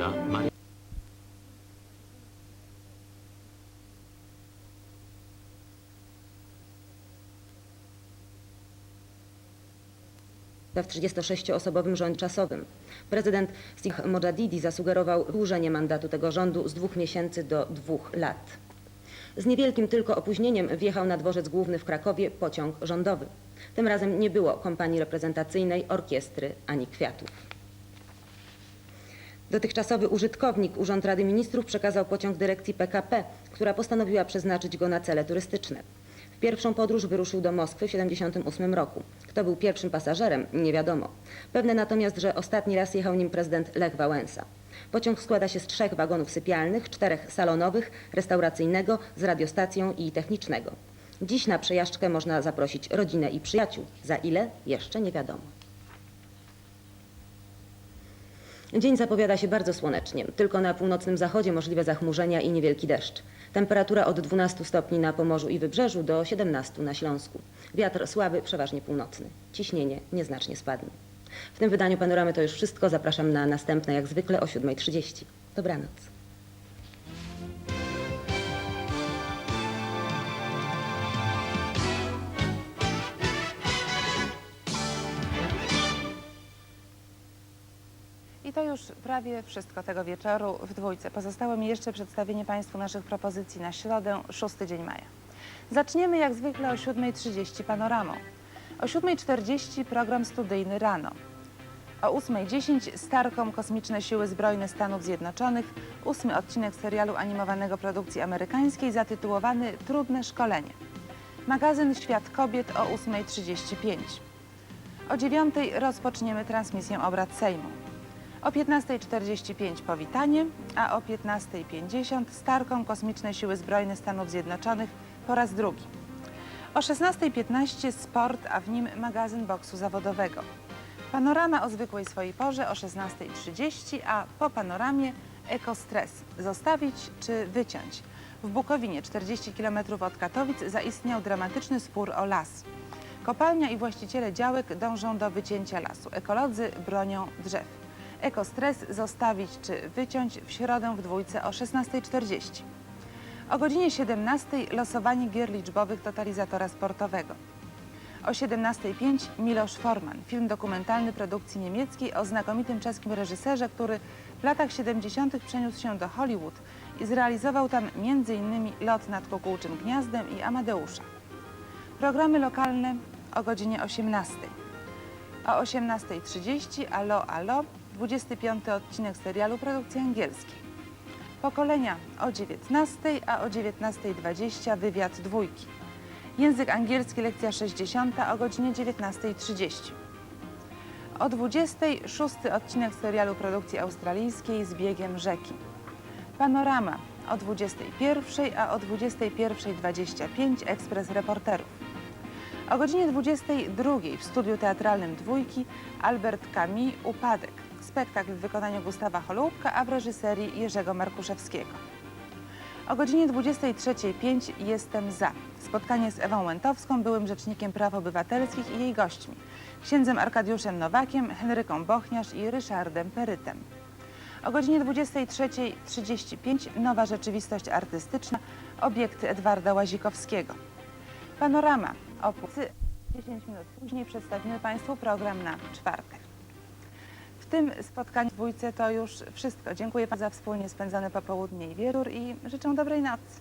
Uwaga, Maria. w 36-osobowym rządzie czasowym. Prezydent Stih Mojadidi zasugerował wydłużenie mandatu tego rządu z dwóch miesięcy do dwóch lat. Z niewielkim tylko opóźnieniem wjechał na dworzec główny w Krakowie pociąg rządowy. Tym razem nie było kompanii reprezentacyjnej, orkiestry ani kwiatów. Dotychczasowy użytkownik Urząd Rady Ministrów przekazał pociąg dyrekcji PKP, która postanowiła przeznaczyć go na cele turystyczne. W pierwszą podróż wyruszył do Moskwy w 1978 roku. Kto był pierwszym pasażerem, nie wiadomo. Pewne natomiast, że ostatni raz jechał nim prezydent Lech Wałęsa. Pociąg składa się z trzech wagonów sypialnych, czterech salonowych, restauracyjnego, z radiostacją i technicznego. Dziś na przejażdżkę można zaprosić rodzinę i przyjaciół. Za ile? Jeszcze nie wiadomo. Dzień zapowiada się bardzo słonecznie. Tylko na północnym zachodzie możliwe zachmurzenia i niewielki deszcz. Temperatura od 12 stopni na Pomorzu i Wybrzeżu do 17 na Śląsku. Wiatr słaby, przeważnie północny. Ciśnienie nieznacznie spadnie. W tym wydaniu Panoramy to już wszystko. Zapraszam na następne jak zwykle o 7.30. Dobranoc. I to już prawie wszystko tego wieczoru w dwójce. Pozostało mi jeszcze przedstawienie Państwu naszych propozycji na środę, 6 dzień maja. Zaczniemy jak zwykle o 7.30 panoramą. O 7.40 program studyjny rano. O 8.10 Starkom Kosmiczne Siły Zbrojne Stanów Zjednoczonych, ósmy odcinek serialu animowanego produkcji amerykańskiej zatytułowany Trudne szkolenie. Magazyn Świat Kobiet o 8.35. O 9.00 rozpoczniemy transmisję obrad Sejmu. O 15.45 powitanie, a o 15.50 Starkom Kosmiczne Siły Zbrojne Stanów Zjednoczonych po raz drugi. O 16.15 sport, a w nim magazyn boksu zawodowego. Panorama o zwykłej swojej porze o 16.30, a po panoramie ekostres. Zostawić czy wyciąć? W Bukowinie, 40 km od Katowic, zaistniał dramatyczny spór o las. Kopalnia i właściciele działek dążą do wycięcia lasu. Ekolodzy bronią drzew. Ekostres zostawić czy wyciąć w środę w dwójce o 16.40. O godzinie 17 losowanie gier liczbowych totalizatora sportowego. O 17.05 Miloš Forman, film dokumentalny produkcji niemieckiej o znakomitym czeskim reżyserze, który w latach 70. przeniósł się do Hollywood i zrealizował tam m.in. Lot nad kukułczym gniazdem i Amadeusza. Programy lokalne o godzinie 18. O 18.30 Alo Alo, 25 odcinek serialu produkcji angielskiej. Pokolenia o 19, a o 19.20 wywiad dwójki. Język angielski, lekcja 60 o godzinie 19.30. O 20.00 szósty odcinek serialu produkcji australijskiej z biegiem rzeki. Panorama o 21.00, a o 21.25 ekspres reporterów. O godzinie 22 w studiu teatralnym Dwójki Albert Camus Upadek. Spektakl w wykonaniu Gustawa Holubka, a w reżyserii Jerzego Markuszewskiego. O godzinie 23.05 Jestem za. Spotkanie z Ewą Łętowską, byłym rzecznikiem praw obywatelskich i jej gośćmi. Księdzem Arkadiuszem Nowakiem, Henryką Bochniarz i Ryszardem Perytem. O godzinie 23.35 Nowa rzeczywistość artystyczna, obiekty Edwarda Łazikowskiego. Panorama o pół- 10 minut później przedstawimy Państwu program na czwartek. Tym spotkaniu w dwójce to już wszystko. Dziękuję Państwu za wspólnie spędzone popołudnie i wieczór i życzę dobrej nocy.